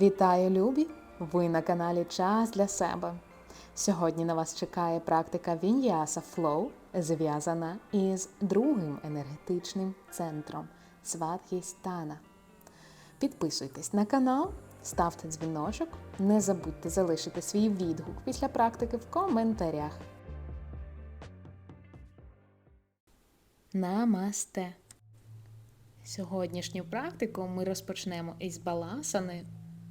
Вітаю, любі! Ви на каналі Час для себе. Сьогодні на вас чекає практика Віньяса Flow, зв'язана із другим енергетичним центром Сватхістана. Підписуйтесь на канал, ставте дзвіночок, не забудьте залишити свій відгук після практики в коментарях. Намасте! Сьогоднішню практику ми розпочнемо із баласани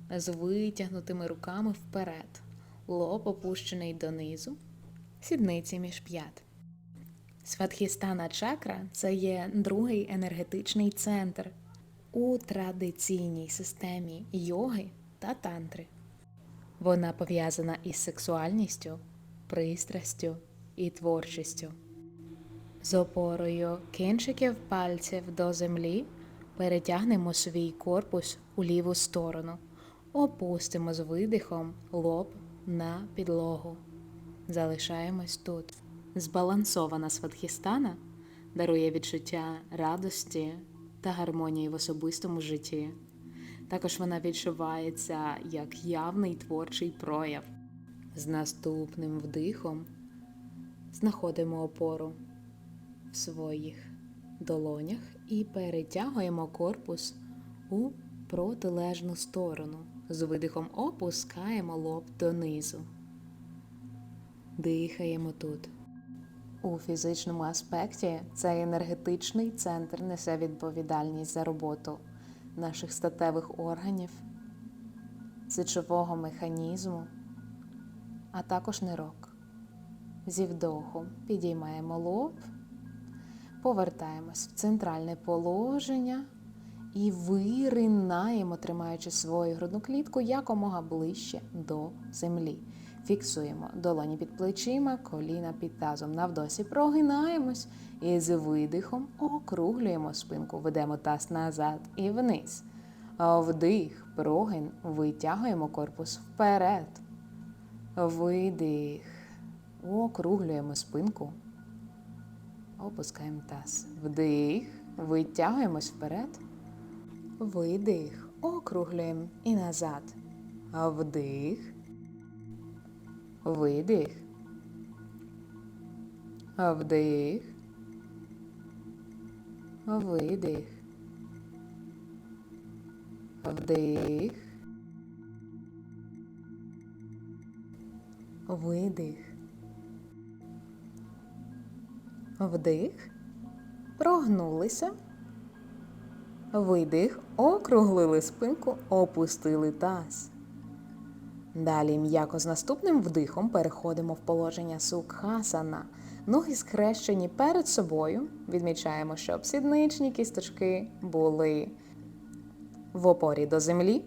з витягнутими руками вперед, лоб опущений донизу, сідниці між п'ят. Сватхістана чакра це є другий енергетичний центр у традиційній системі йоги та тантри. Вона пов'язана із сексуальністю, пристрастю і творчістю. З опорою кінчиків пальців до землі перетягнемо свій корпус у ліву сторону, опустимо з видихом лоб на підлогу. Залишаємось тут. Збалансована сватхістана дарує відчуття радості та гармонії в особистому житті. Також вона відчувається як явний творчий прояв. З наступним вдихом знаходимо опору в своїх долонях і перетягуємо корпус у протилежну сторону. З видихом опускаємо лоб донизу. Дихаємо тут. У фізичному аспекті цей енергетичний центр несе відповідальність за роботу наших статевих органів, сечового механізму, а також нирок. Зі вдохом підіймаємо лоб, повертаємось в центральне положення і виринаємо, тримаючи свою грудну клітку якомога ближче до землі. Фіксуємо долоні під плечима, коліна під тазом. На вдосі прогинаємось і з видихом округлюємо спинку, ведемо таз назад і вниз. Вдих, прогин, витягуємо корпус вперед. Видих. Округлюємо спинку. Опускаємо таз. Вдих. Витягуємось вперед. Видих. Округлюємо і назад. Вдих. Видих. Вдих. Видих. Вдих. Видих. Вдих. Прогнулися. Видих. Округлили спинку, опустили таз. Далі м'яко з наступним вдихом переходимо в положення сукхасана. Ноги схрещені перед собою. Відмічаємо, щоб сідничні кісточки були в опорі до землі.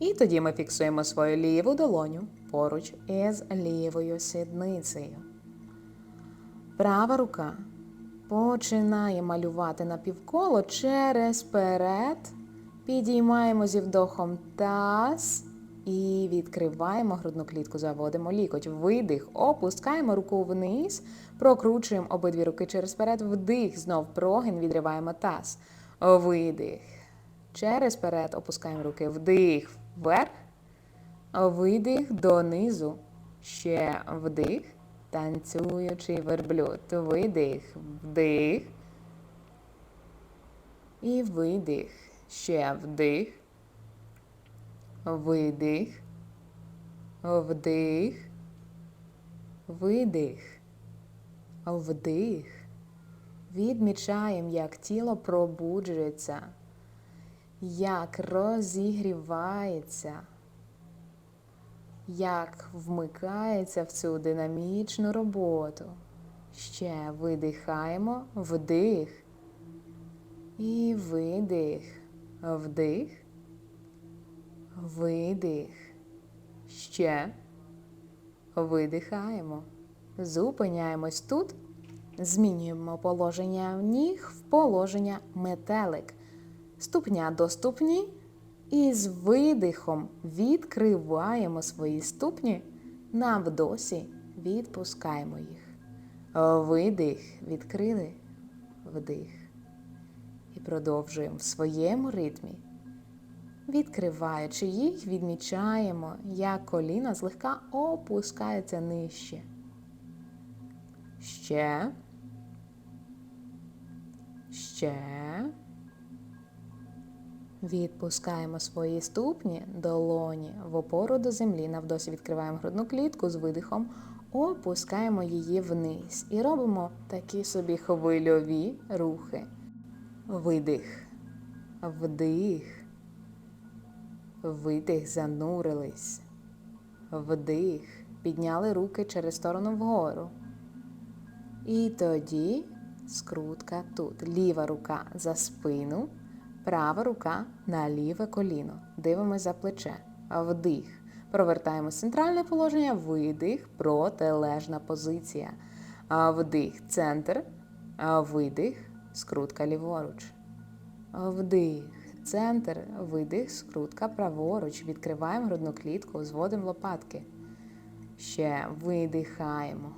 І тоді ми фіксуємо свою ліву долоню поруч із лівою сідницею. Права рука починає малювати напівколо через перед. Підіймаємо зі вдохом таз. І відкриваємо грудну клітку, заводимо лікоть. Видих, опускаємо руку вниз, прокручуємо обидві руки через перед, вдих, знов прогин, відриваємо таз. Видих. Через перед опускаємо руки. Вдих вверх. Видих донизу. Ще вдих. Танцюючий верблюд. Видих, вдих. І видих. Ще вдих. Видих, вдих, видих, вдих. Відмічаємо, як тіло пробуджується, як розігрівається, як вмикається в цю динамічну роботу. Ще видихаємо, вдих і видих, вдих. Видих. Ще. Видихаємо. Зупиняємось тут. Змінюємо положення ніг в положення метелик. Ступня до ступні. І з видихом відкриваємо свої ступні. На вдосі відпускаємо їх. Видих, відкрили, вдих. І продовжуємо в своєму ритмі Відкриваючи їх, відмічаємо, як коліна злегка опускаються нижче. Ще. Ще. Відпускаємо свої ступні долоні в опору до землі. Навдосі відкриваємо грудну клітку з видихом, опускаємо її вниз і робимо такі собі хвильові рухи. Видих, вдих, видих, занурились, вдих, підняли руки через сторону вгору. І тоді скрутка тут. Ліва рука за спину, права рука на ліве коліно. Дивимось за плече. Вдих. Провертаємо центральне положення, видих, протилежна позиція. Вдих, центр, видих, скрутка ліворуч. Вдих, центр, видих, скрутка праворуч. Відкриваємо грудну клітку, зводимо лопатки. Ще видихаємо.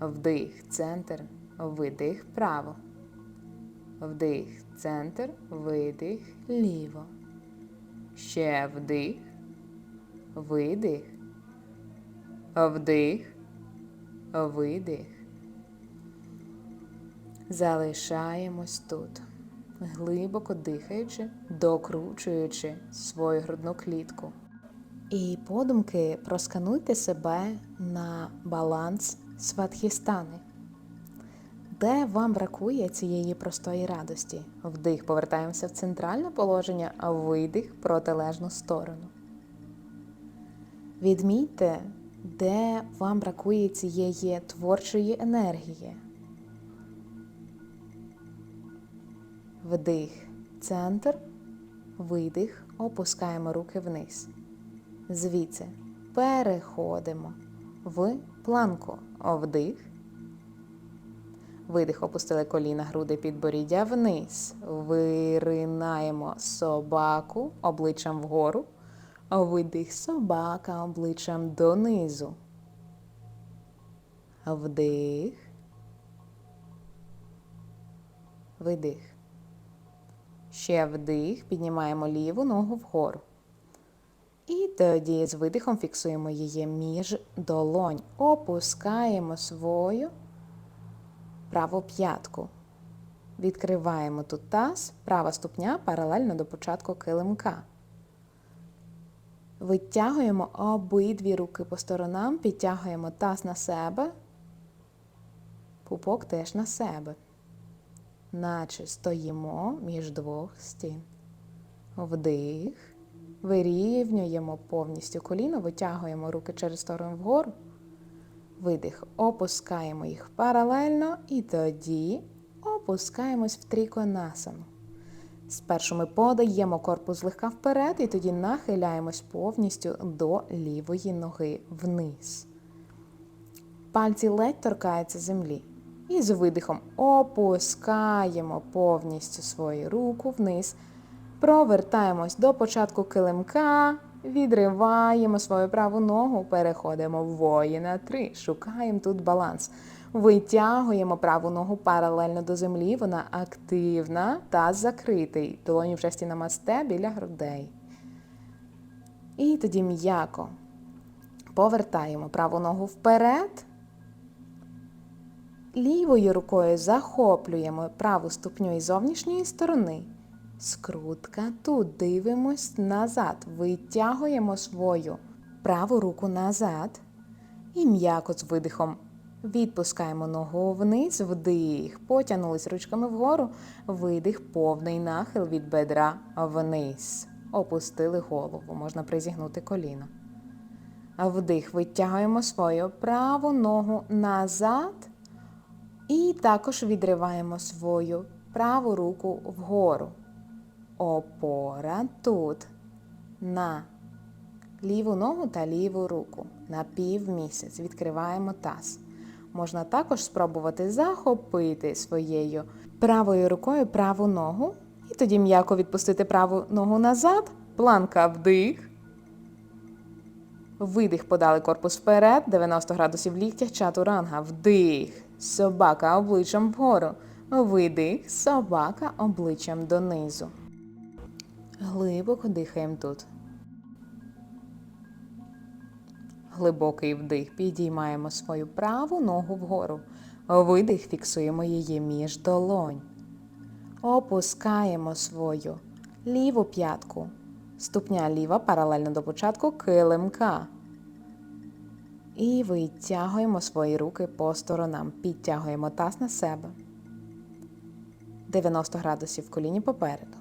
Вдих, центр, видих, право. Вдих, центр, видих, ліво. Ще вдих, видих, вдих, видих. Залишаємось тут, глибоко дихаючи, докручуючи свою грудну клітку. І подумки проскануйте себе на баланс сватхістани. Де вам бракує цієї простої радості? Вдих, повертаємося в центральне положення, а видих протилежну сторону. Відмітьте, де вам бракує цієї творчої енергії. Вдих, центр, видих, опускаємо руки вниз. Звідси переходимо в планку. Вдих. Видих, опустили коліна, груди підборіддя вниз. Виринаємо собаку обличчям вгору. Видих собака обличчям донизу. Вдих. Видих. Ще вдих. Піднімаємо ліву ногу вгору. І тоді з видихом фіксуємо її між долонь. Опускаємо свою праву п'ятку. Відкриваємо тут таз, права ступня паралельно до початку килимка. Витягуємо обидві руки по сторонам, підтягуємо таз на себе, пупок теж на себе. Наче стоїмо між двох стін. Вдих. Вирівнюємо повністю коліно, витягуємо руки через сторону вгору. Видих, опускаємо їх паралельно і тоді опускаємось в тріконасану. Спершу ми подаємо корпус злегка вперед і тоді нахиляємось повністю до лівої ноги вниз. Пальці ледь торкаються землі. І з видихом опускаємо повністю свою руку вниз. Провертаємось до початку килимка, відриваємо свою праву ногу, переходимо в воїна 3. Шукаємо тут баланс. Витягуємо праву ногу паралельно до землі, вона активна та закритий. Долоні в жесті намасте біля грудей. І тоді м'яко повертаємо праву ногу вперед. Лівою рукою захоплюємо праву ступню із зовнішньої сторони. Скрутка тут дивимось назад. Витягуємо свою праву руку назад. І м'яко з видихом відпускаємо ногу вниз, вдих. Потягнулись ручками вгору, видих, повний нахил від бедра вниз. Опустили голову, можна призігнути коліно. Вдих, витягуємо свою праву ногу назад. І також відриваємо свою праву руку вгору. Опора тут на ліву ногу та ліву руку. На півмісяць. Відкриваємо таз. Можна також спробувати захопити своєю правою рукою праву ногу. І тоді м'яко відпустити праву ногу назад. Планка вдих. Видих подали корпус вперед, 90 градусів в ліктях, чатуранга. Вдих. Собака обличчям вгору. Видих. Собака обличчям донизу. Глибоко дихаємо тут. Глибокий вдих. Підіймаємо свою праву ногу вгору. Видих, фіксуємо її між долонь. Опускаємо свою ліву п'ятку. Ступня ліва паралельно до початку килимка. І витягуємо свої руки по сторонам. Підтягуємо таз на себе. 90 градусів коліні попереду.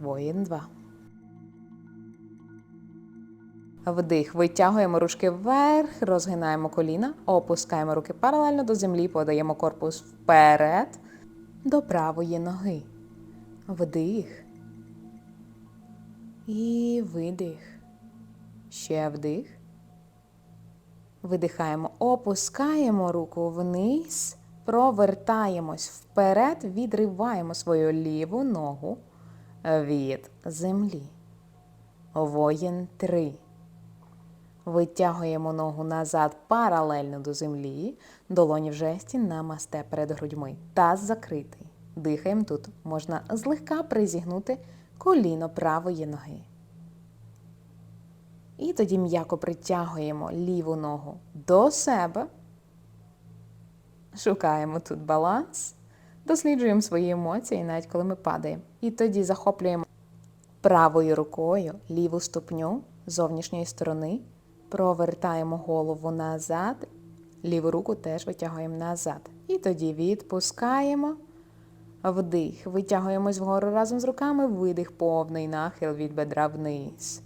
Воїн 2. Вдих. Витягуємо ручки вверх, розгинаємо коліна, опускаємо руки паралельно до землі, подаємо корпус вперед до правої ноги. Вдих. І видих. Ще вдих. Видихаємо, опускаємо руку вниз, провертаємось вперед, відриваємо свою ліву ногу від землі. Воїн 3. Витягуємо ногу назад паралельно до землі, долоні в жесті намасте перед грудьми. Таз закритий. Дихаємо тут. Можна злегка призігнути коліно правої ноги. І тоді м'яко притягуємо ліву ногу до себе. Шукаємо тут баланс, досліджуємо свої емоції, навіть коли ми падаємо. І тоді захоплюємо правою рукою ліву ступню зовнішньої сторони, провертаємо голову назад, ліву руку теж витягуємо назад. І тоді відпускаємо. Вдих. Витягуємось вгору разом з руками, видих, повний нахил від бедра вниз.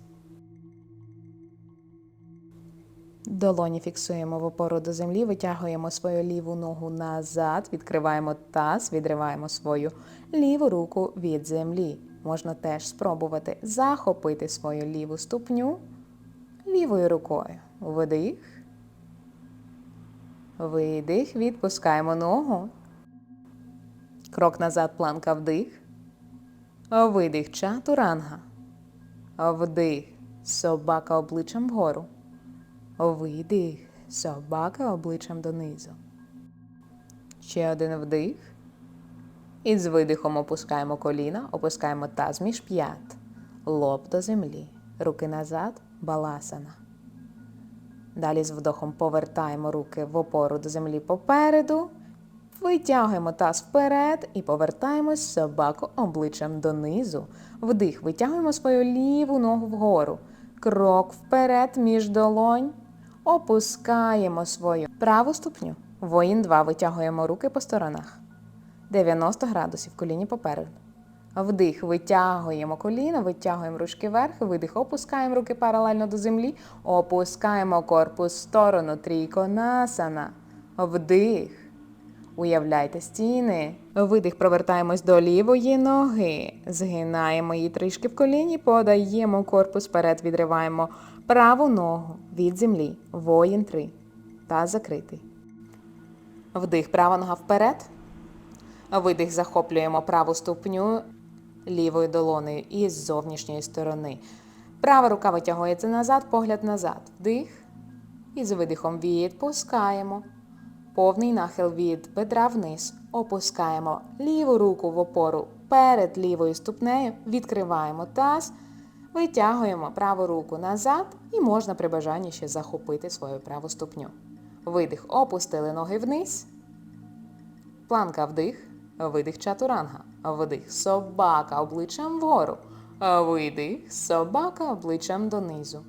Долоні фіксуємо в опору до землі, витягуємо свою ліву ногу назад, відкриваємо таз, відриваємо свою ліву руку від землі. Можна теж спробувати захопити свою ліву ступню лівою рукою. Вдих. Видих. Відпускаємо ногу. Крок назад, планка вдих. Видих чатуранга. Вдих. Собака обличчям вгору. Видих. Собака обличчям донизу. Ще один вдих. І з видихом опускаємо коліна, опускаємо таз між п'ят. Лоб до землі. Руки назад. Баласана. Далі з вдохом повертаємо руки в опору до землі попереду. Витягуємо таз вперед і повертаємось собаку обличчям донизу. Вдих. Витягуємо свою ліву ногу вгору. Крок вперед між долонь. Опускаємо свою праву ступню. Воїн 2. Витягуємо руки по сторонах. 90 градусів коліні попереду. Вдих, витягуємо коліна, витягуємо ручки вверх, видих, опускаємо руки паралельно до землі, опускаємо корпус в сторону, трійко насана. Вдих. Уявляйте стіни. Видих, провертаємось до лівої ноги. Згинаємо її трішки в коліні, подаємо корпус вперед, відриваємо праву ногу від землі. Воїн 3. Та закритий. Вдих, права нога вперед. Видих, захоплюємо праву ступню лівою долонею і з зовнішньої сторони. Права рука витягується назад, погляд назад. Вдих. І з видихом відпускаємо. Повний нахил від бедра вниз. Опускаємо ліву руку в опору перед лівою ступнею, відкриваємо таз, витягуємо праву руку назад і можна при бажанні ще захопити свою праву ступню. Видих, опустили ноги вниз. Планка вдих, видих чатуранга. Вдих, собака обличчям вгору. Видих, собака обличчям донизу.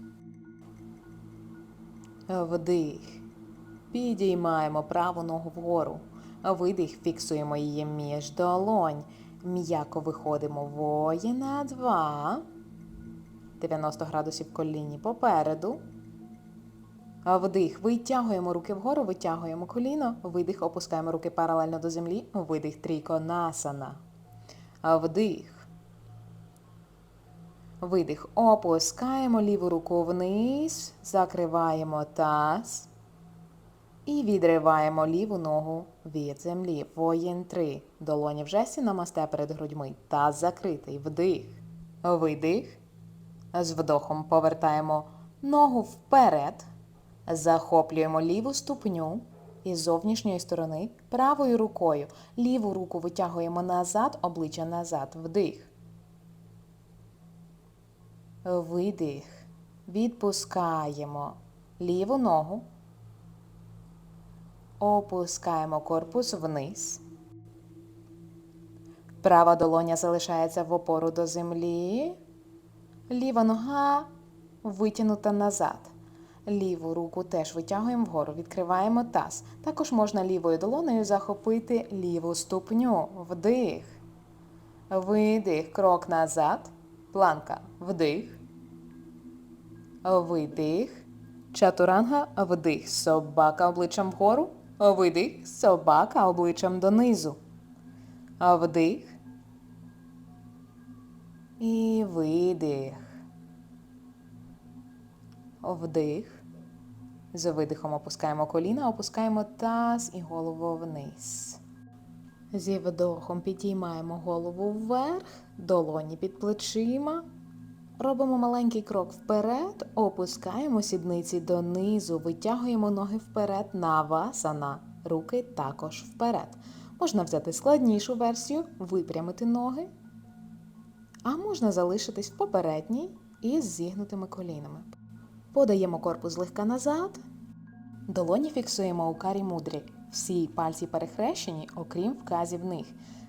Вдих. Підіймаємо праву ногу вгору. Видих, фіксуємо її між долонь. М'яко виходимо воїна 2. 90 градусів коліні попереду. Вдих. Витягуємо руки вгору, витягуємо коліно. Видих, опускаємо руки паралельно до землі. Видих трійко насана. Вдих. Видих. Опускаємо ліву руку вниз. Закриваємо таз. І відриваємо ліву ногу від землі. Воїн 3. Долоні в жесті намасте перед грудьми. Таз закритий. Вдих. Видих. З вдохом повертаємо ногу вперед. Захоплюємо ліву ступню із зовнішньої сторони правою рукою. Ліву руку витягуємо назад, обличчя назад. Вдих. видих. Відпускаємо ліву ногу. Опускаємо корпус вниз. Права долоня залишається в опору до землі. Ліва нога витягнута назад. Ліву руку теж витягуємо вгору, відкриваємо таз. Також можна лівою долонею захопити ліву ступню. Вдих. Видих. Крок назад. Планка. Вдих. Видих. Чатуранга. Вдих. Собака обличчям вгору. Видих. Собака обличчям донизу. Вдих. І видих. Вдих. З видихом опускаємо коліна, опускаємо таз і голову вниз. Зі вдохом підіймаємо голову вверх, долоні під плечима. Робимо маленький крок вперед, опускаємо сідниці донизу, витягуємо ноги вперед на васана. Руки також вперед. Можна взяти складнішу версію, випрямити ноги, а можна залишитись в попередній із зігнутими колінами. Подаємо корпус злегка назад. Долоні фіксуємо у карі мудрі. Всі пальці перехрещені, окрім вказівних.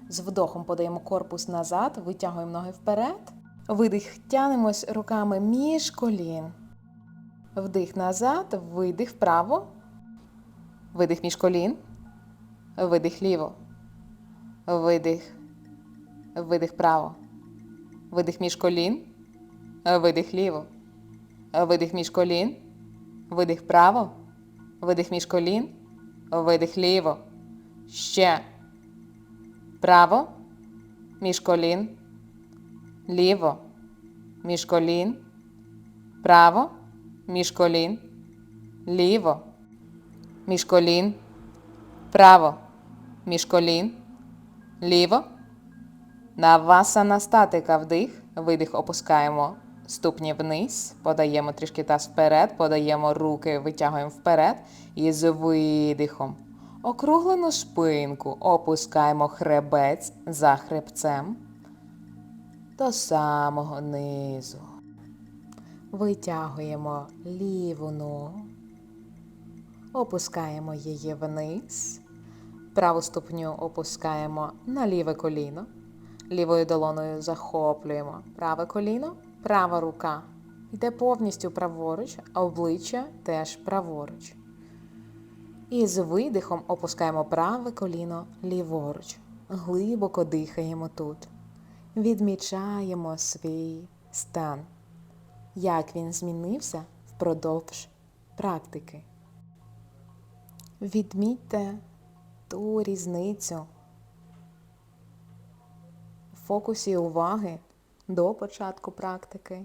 З вдохом подаємо корпус назад, витягуємо ноги вперед. Видих тянемось руками між колін. Вдих назад, видих вправо. Видих між колін. Видих ліво. Видих. Видих право. Видих між колін. Видих ліво. Видих між колін. Видих право. Видих між колін. Видих ліво. Ще. Право. Між колін. Ліво. Між колін. Право. Між колін. Ліво. Між колін. Право. Між колін. Ліво. Навасана статика вдих. Видих опускаємо ступні вниз. Подаємо трішки таз вперед. Подаємо руки, витягуємо вперед. І з видихом. Округлену спинку. Опускаємо хребець за хребцем. До самого низу. Витягуємо ліву ногу. Опускаємо її вниз. Праву ступню опускаємо на ліве коліно. Лівою долоною захоплюємо праве коліно, права рука йде повністю праворуч, а обличчя теж праворуч. І з видихом опускаємо праве коліно ліворуч. Глибоко дихаємо тут. Відмічаємо свій стан, як він змінився впродовж практики. Відмітьте ту різницю в фокусі уваги до початку практики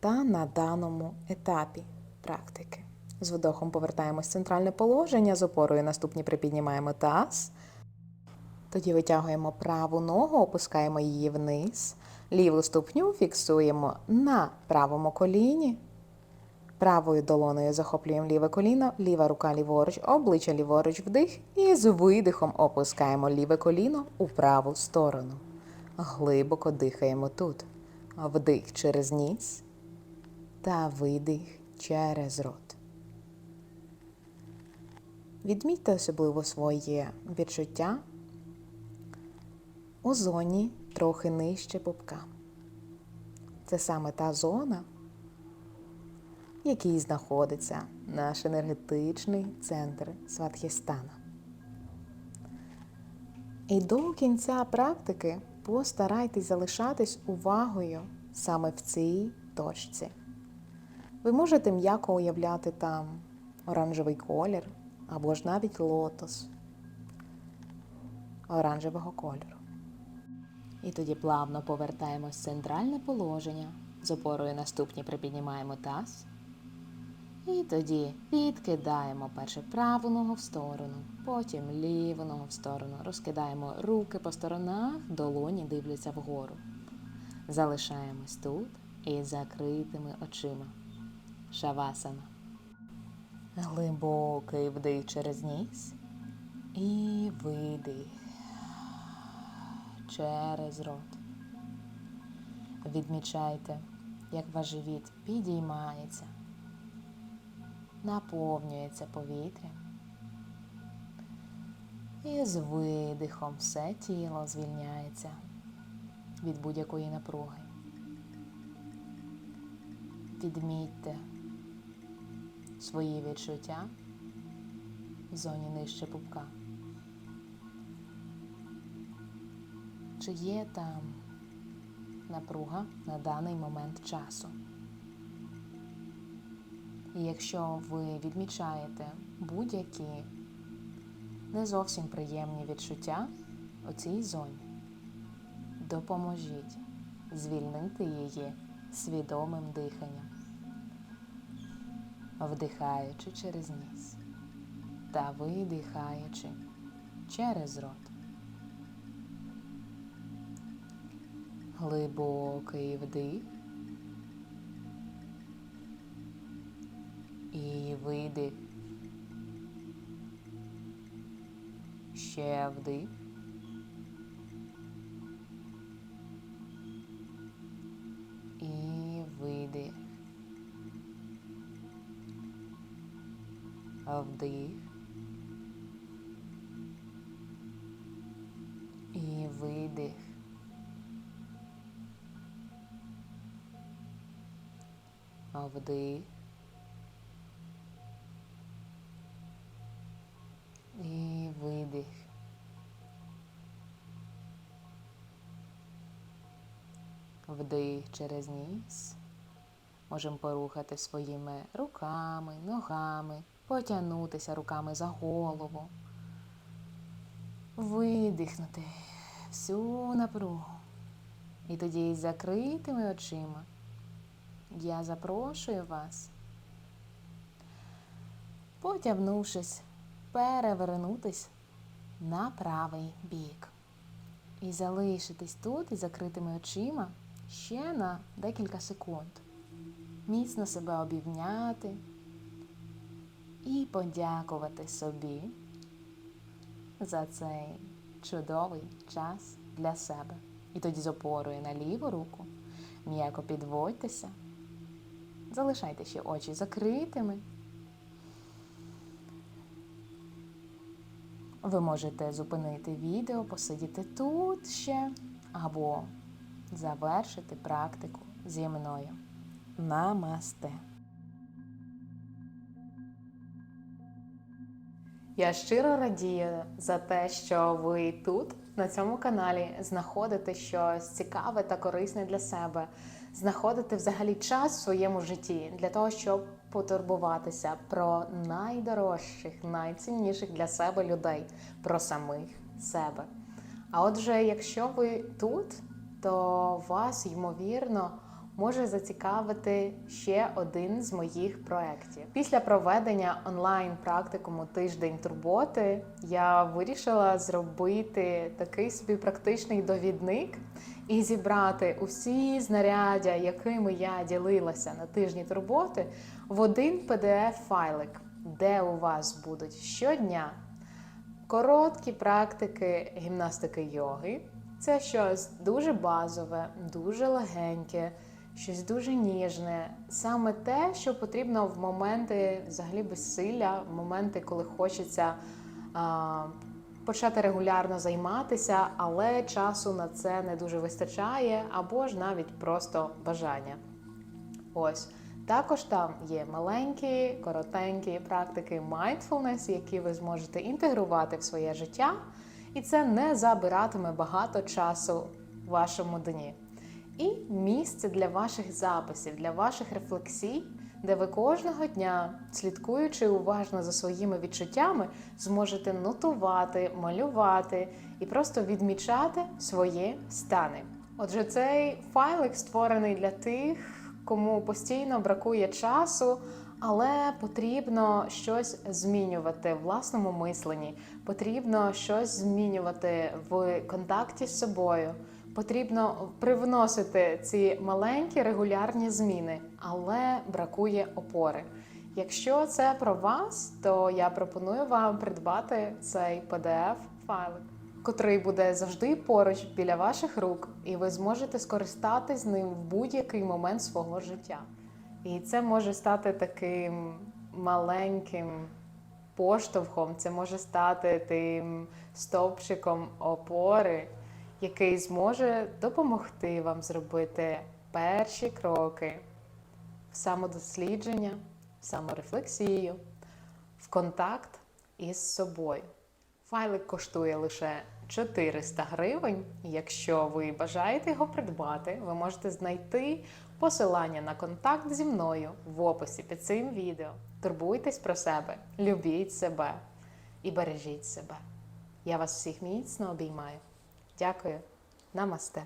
та на даному етапі практики. З вдохом повертаємось в центральне положення, з опорою наступні припіднімаємо таз. Тоді витягуємо праву ногу, опускаємо її вниз. Ліву ступню фіксуємо на правому коліні. Правою долоною захоплюємо ліве коліно, ліва рука ліворуч, обличчя ліворуч вдих і з видихом опускаємо ліве коліно у праву сторону. Глибоко дихаємо тут. Вдих через ніс та видих через рот. Відмітьте особливо своє відчуття у зоні трохи нижче пупка. Це саме та зона, в якій знаходиться наш енергетичний центр Сватхістана. І до кінця практики постарайтесь залишатись увагою саме в цій точці. Ви можете м'яко уявляти там оранжевий колір або ж навіть лотос оранжевого кольору. І тоді плавно повертаємось в центральне положення. З опорою наступні припіднімаємо таз. І тоді підкидаємо перше праву ногу в сторону, потім ліву ногу в сторону. Розкидаємо руки по сторонах, долоні дивляться вгору. Залишаємось тут із закритими очима. Шавасана. Глибокий вдих через ніс і видих через рот. Відмічайте, як ваш живіт підіймається, наповнюється повітрям. І з видихом все тіло звільняється від будь-якої напруги. Відмітьте свої відчуття в зоні нижче пупка. Чи є там напруга на даний момент часу? І якщо ви відмічаєте будь-які не зовсім приємні відчуття у цій зоні, допоможіть звільнити її свідомим диханням, вдихаючи через ніс та видихаючи через рот. Глибокий вдих і видих. Ще вдих. І видих. Вдих. І видих. Вдих. Вдих через ніс. Можемо порухати своїми руками, ногами, потягнутися руками за голову. Видихнути всю напругу. І тоді із закритими очима я запрошую вас, потягнувшись, перевернутись на правий бік. І залишитись тут із закритими очима ще на декілька секунд. Міцно себе обівняти і подякувати собі за цей чудовий час для себе. І тоді з опорою на ліву руку м'яко підводьтеся, залишайте ще очі закритими. Ви можете зупинити відео, посидіти тут ще або завершити практику зі мною. Намасте. Я щиро радію за те, що ви тут, на цьому каналі, знаходите щось цікаве та корисне для себе, знаходите взагалі час в своєму житті для того, щоб потурбуватися про найдорожчих, найцінніших для себе людей, про самих себе. А отже, якщо ви тут, то вас, ймовірно, може зацікавити ще один з моїх проєктів. Після проведення онлайн практикуму тиждень турботи я вирішила зробити такий собі практичний довідник і зібрати усі знаряддя, якими я ділилася на тижні турботи, в один pdf файлик де у вас будуть щодня короткі практики гімнастики йоги. Це щось дуже базове, дуже легеньке, щось дуже ніжне. Саме те, що потрібно в моменти взагалі безсилля, в моменти, коли хочеться а, почати регулярно займатися, але часу на це не дуже вистачає, або ж навіть просто бажання. Ось. Також там є маленькі, коротенькі практики mindfulness, які ви зможете інтегрувати в своє життя, і це не забиратиме багато часу в вашому дні. І місце для ваших записів, для ваших рефлексій, де ви кожного дня, слідкуючи уважно за своїми відчуттями, зможете нотувати, малювати і просто відмічати свої стани. Отже, цей файлик створений для тих кому постійно бракує часу, але потрібно щось змінювати в власному мисленні, потрібно щось змінювати в контакті з собою. Потрібно привносити ці маленькі регулярні зміни, але бракує опори. Якщо це про вас, то я пропоную вам придбати цей PDF файлик. котрий буде завжди поруч біля ваших рук, і ви зможете скористатись ним в будь-який момент свого життя. І це може стати таким маленьким поштовхом, це може стати тим стовпчиком опори, який зможе допомогти вам зробити перші кроки в самодослідження, в саморефлексію, в контакт із собою. Файлик коштує лише 400 гривень. Якщо ви бажаєте його придбати, ви можете знайти посилання на контакт зі мною в описі під цим відео. Турбуйтесь про себе, любіть себе і бережіть себе. Я вас всіх міцно обіймаю. Дякую. Намасте.